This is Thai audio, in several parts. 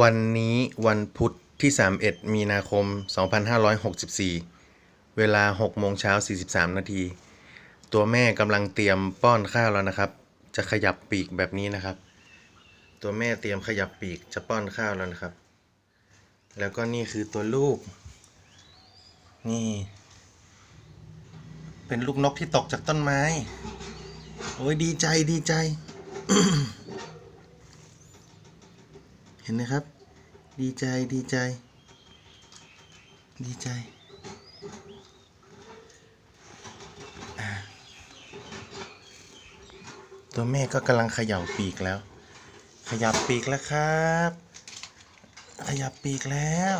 วันนี้วันพุธที่ 31 มีนาคม 2564 เวลา6โมงเช้า 43 นาที ตัวแม่กำลังเตรียมป้อนข้าวแล้วนะครับ จะขยับปีกแบบนี้นะครับ ตัวแม่เตรียมขยับปีกจะป้อนข้าวแล้วนะครับ แล้วก็นี่คือตัวลูก นี่ เป็นลูกนกที่ตกจากต้นไม้ โอ้ยดีใจดีใจ เห็นไหมครับ ดีใจดีใจ ดีใจตัวแม่ก็กำลังขย่าปีกแล้ว ขยับปีกแล้วครับ ขยับปีกแล้ว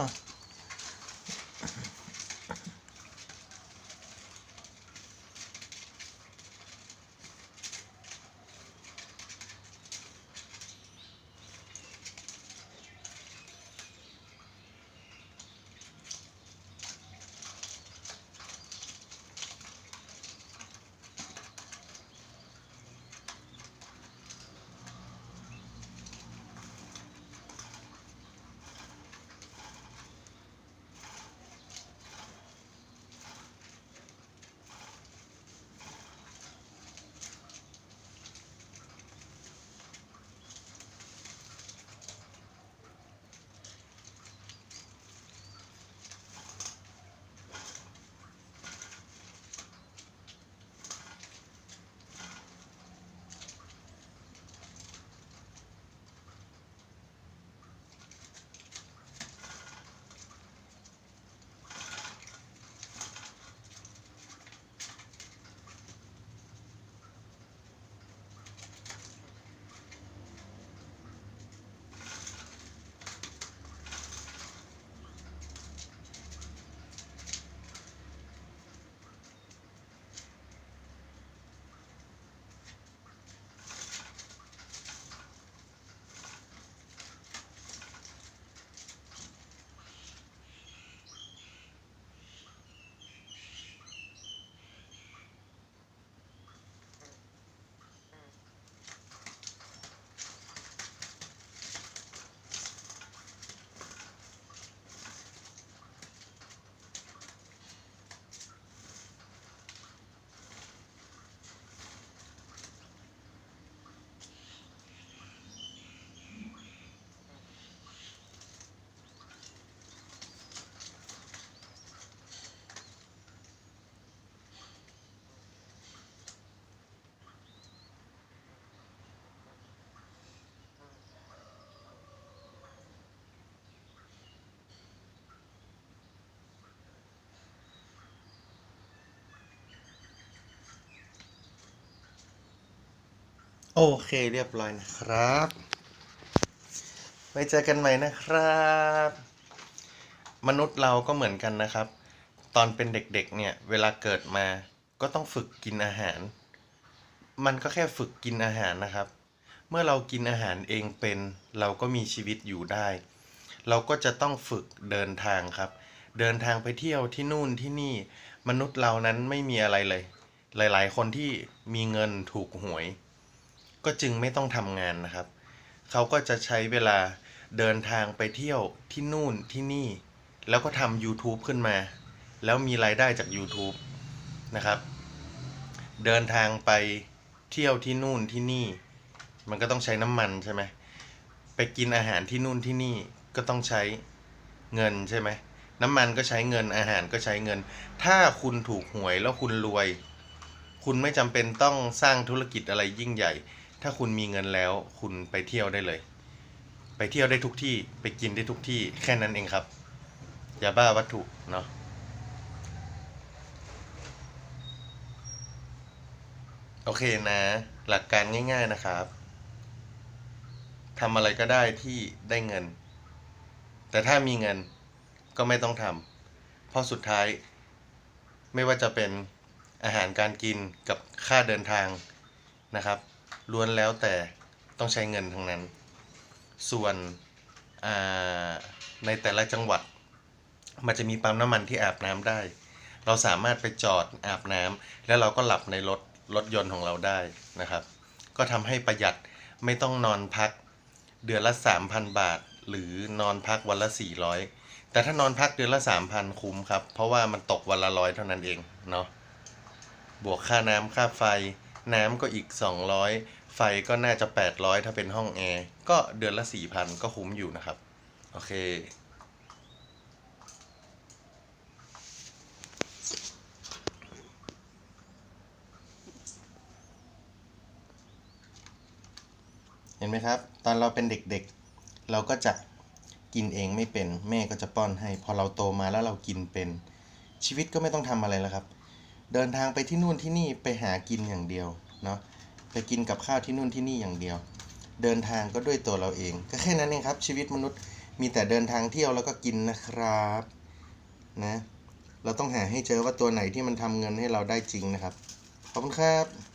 โอเคเรียบร้อยนะครับ ไว้เจอกันใหม่นะครับ มนุษย์เราก็เหมือนกันนะครับ ตอนเป็นเด็กๆ เนี่ย เวลาเกิดมาก็ต้องฝึกกินอาหาร มันก็แค่ฝึกกินอาหารนะครับ เมื่อเรากินอาหารเองเป็น เราก็มีชีวิตอยู่ได้ เราก็จะต้องฝึกเดินทางครับ เดินทางไปเที่ยวที่นู่นที่นี่ มนุษย์เรานั้นไม่มีอะไรเลย หลายๆ คนที่มีเงินถูกหวย ก็จึงไม่ต้องทำงานนะครับ เขาก็จะใช้เวลาเดินทางไปเที่ยวที่นู่นที่นี่ แล้วก็ทำ YouTube ขึ้นมา แล้วมีรายได้จาก YouTube นะครับ เดินทางไปเที่ยวที่นู่นที่นี่ มันก็ต้องใช้น้ำมันใช่ไหมไปกินอาหารที่นู่นที่นี่ก็ต้องใช้เงินใช่ไหมน้ำมันก็ใช้เงินอาหารก็ใช้เงิน ถ้าคุณถูกหวยแล้วคุณรวย คุณไม่จำเป็นต้องสร้างธุรกิจอะไรยิ่งใหญ่ ถ้าคุณมีเงินแล้ว คุณไปเที่ยวได้เลย ไปเที่ยวได้ทุกที่ไปกินได้ทุกที่แค่นั้นเองครับ อย่าบ้าวัตถุเนาะโอเคนะ หลักการง่าย ๆนะครับทำอะไรก็ได้ที่ได้เงิน แต่ถ้ามีเงินก็ไม่ต้องทำเพราะสุดท้าย ไม่ว่าจะเป็นอาหารการกินกับค่าเดินทางนะครับ ล้วนแล้วแต่ต้องใช้เงินทั้งนั้น ส่วนในแต่ละจังหวัด มันจะมีปั๊มน้ำมันที่อาบน้ำได้ เราสามารถไปจอดอาบน้ำแล้วเราก็หลับในรถรถยนต์ของเราได้นะครับ ก็ทำให้ประหยัดไม่ต้องนอนพักเดือนละ 3,000 บาท หรือนอนพักวันละ 400 แต่ถ้านอนพักเดือนละ 3,000 คุ้มครับ เพราะว่ามันตกวันละร้อยเท่านั้นเองเนาะบวกค่าน้ำค่าไฟ น้ำก็อีก 200 ไฟก็น่าจะ 800 ถ้าเป็นห้องแอร์ก็เดือนละ 4,000 ก็คุ้มอยู่นะครับ โอเคเห็นไหมครับ ตอนเราเป็นเด็กๆ เราก็จะกินเองไม่เป็น แม่ก็จะป้อนให้ พอเราโตมาแล้วเรากินเป็น ชีวิตก็ไม่ต้องทำอะไรแล้วครับ เดินทางไปที่นู่นที่นี่ไปหากินอย่างเดียวเนาะไปกินกับข้าวที่นู่นที่นี่อย่างเดียว เดินทางก็ด้วยตัวเราเอง ก็แค่นั้นเองครับ ชีวิตมนุษย์มีแต่เดินทางเที่ยวแล้วก็กินนะครับนะเราต้องหาให้เจอว่าตัวไหนที่มันทำเงินให้เราได้จริงนะครับขอบคุณครับ